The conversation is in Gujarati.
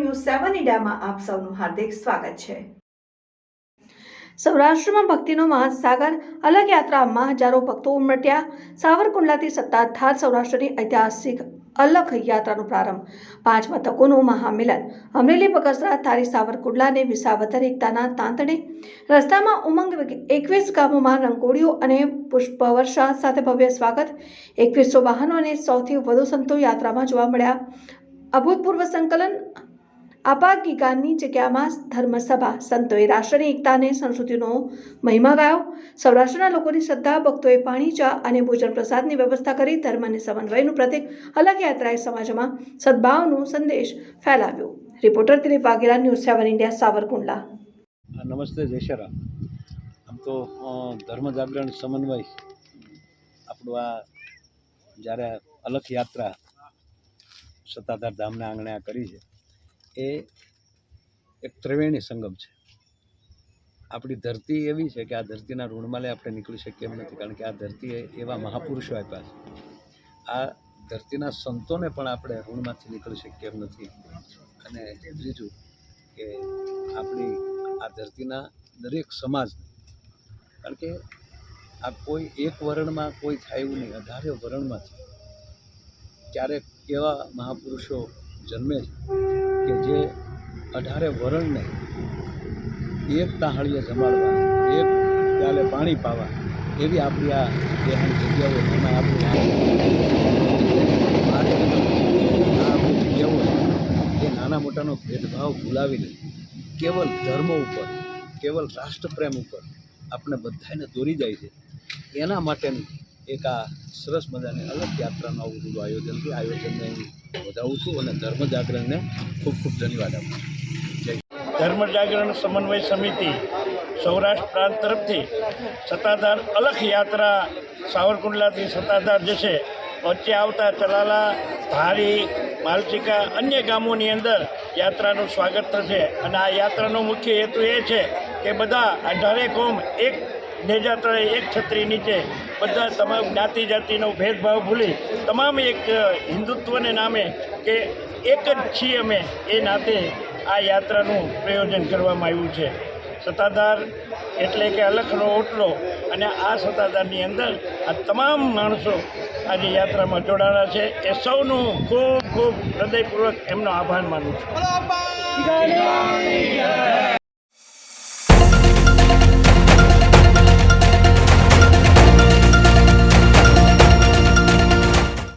સેવન ઇન્ડિયામાં આપ સૌનું હાર્દિક સ્વાગત છે. સૌરાષ્ટ્રમાં ભક્તિનો મહાસાગર અલગ યાત્રામાં હજારો ભક્તો ઉમટ્યા. સાવરકુંડલાથી સત્તાધાર સૌરાષ્ટ્રની ઐતિહાસિક અલખ યાત્રાનો પ્રારંભ. પાંચ મથકોનું મહામિલન. અમરેલી, બગસરા થારી સાવરકુંડલા અને એકતાના તાંતણે. રસ્તામાં ઉમંગ એકવીસ ગામોમાં રંગોળીઓ અને પુષ્પવર્ષા સાથે ભવ્ય સ્વાગત. એકવીસો વાહનો અને સૌથી વધુ સંતો યાત્રામાં જોવા મળ્યા. અભૂતપૂર્વ સંકલન અપાગીગાની જગ્યામાં ધર્મસભા સંતોએ રાષ્ટ્રની એકતાને, સંસ્કૃતિનો મહિમા ગાયો. સૌરાષ્ટ્રના લોકોની શ્રદ્ધા, ભક્તોએ પાણી, ચા અને ભોજન પ્રસાદની વ્યવસ્થા કરી ધર્મ અને સમન્વયનું પ્રતીક અલગ યાત્રાએ સમાજમાં સદભાવનો સંદેશ ફેલાવ્યો. Reporter Dilip Vaghela, news seven India, Savarkundla. નમસ્તે જયશરા આમ તો ધર્મ જાગરણ, સમન્વય આપણું આ જ્યારે અલખ યાત્રા સત્તાધાર ધામના આંગણે આ કરી છે એ એક ત્રિવેણી સંગમ છે. આપણી ધરતી એવી છે કે આ ધરતીના ઋણમાં લે આપણે નીકળી શકીએ એમ નથી, કારણ કે આ ધરતીએ એવા મહાપુરુષો આપ્યા છે. આ ધરતીના સંતોને પણ આપણે ઋણમાંથી નીકળી શકીએ એમ નથી. અને બીજું કે આપણી આ ધરતીના દરેક સમાજ કારણ કે આ કોઈ એક વર્ણમાં કોઈ થાય એવું નહીં, અઢારે વર્ણમાં ક્યારેક એવા મહાપુરુષો જન્મે છે. કે જે અઢારે વરણને એક તાહળીએ જમાડવા એક પ્યાલે પાણી પાવા, એવી આપણી આ દેહાની જગ્યાઓ એમાં આપણી જગ્યાઓ એ નાના મોટાનો ભેદભાવ ભૂલાવીને કેવલ ધર્મ ઉપર, કેવલ રાષ્ટ્રપ્રેમ ઉપર આપણે બધાને દોરી જાય છે. એના માટેનું એક આ સરસ મજાની અલગ યાત્રાનું આવું બધું આયોજન છે. આયોજનને વધાવું છું અને ધર્મ જાગરણને ખૂબ ખૂબ ધન્યવાદ આપું જય ધર્મ જાગરણ સમન્વય સમિતિ સૌરાષ્ટ્ર પ્રાંત તરફથી સત્તાધાર અલખ યાત્રા સાવરકુંડલાથી સત્તાધાર જશે વચ્ચે આવતા ચલાલા, ધારી, માલચિકા, અન્ય ગામોની અંદર યાત્રાનું સ્વાગત થશે. અને આ યાત્રાનો મુખ્ય હેતુ એ છે કે બધા અઢારે કોમ એક નેજા તળે એક છત્રી નીચે બધા તમામ જ્ઞાતિ જાતિનો ભેદભાવ ભૂલી તમામ એક હિન્દુત્વને નામે કે એક જ છીએ અમે એ નાતે આ યાત્રાનું પ્રયોજન કરવામાં આવ્યું છે. સત્તાધાર એટલે કે અલખનો ઓટલો અને આ સત્તાધારની અંદર આ તમામ માણસો આજે યાત્રામાં જોડાણા છે. એ સૌનું ખૂબ ખૂબ હૃદયપૂર્વક એમનો આભાર માનું છું.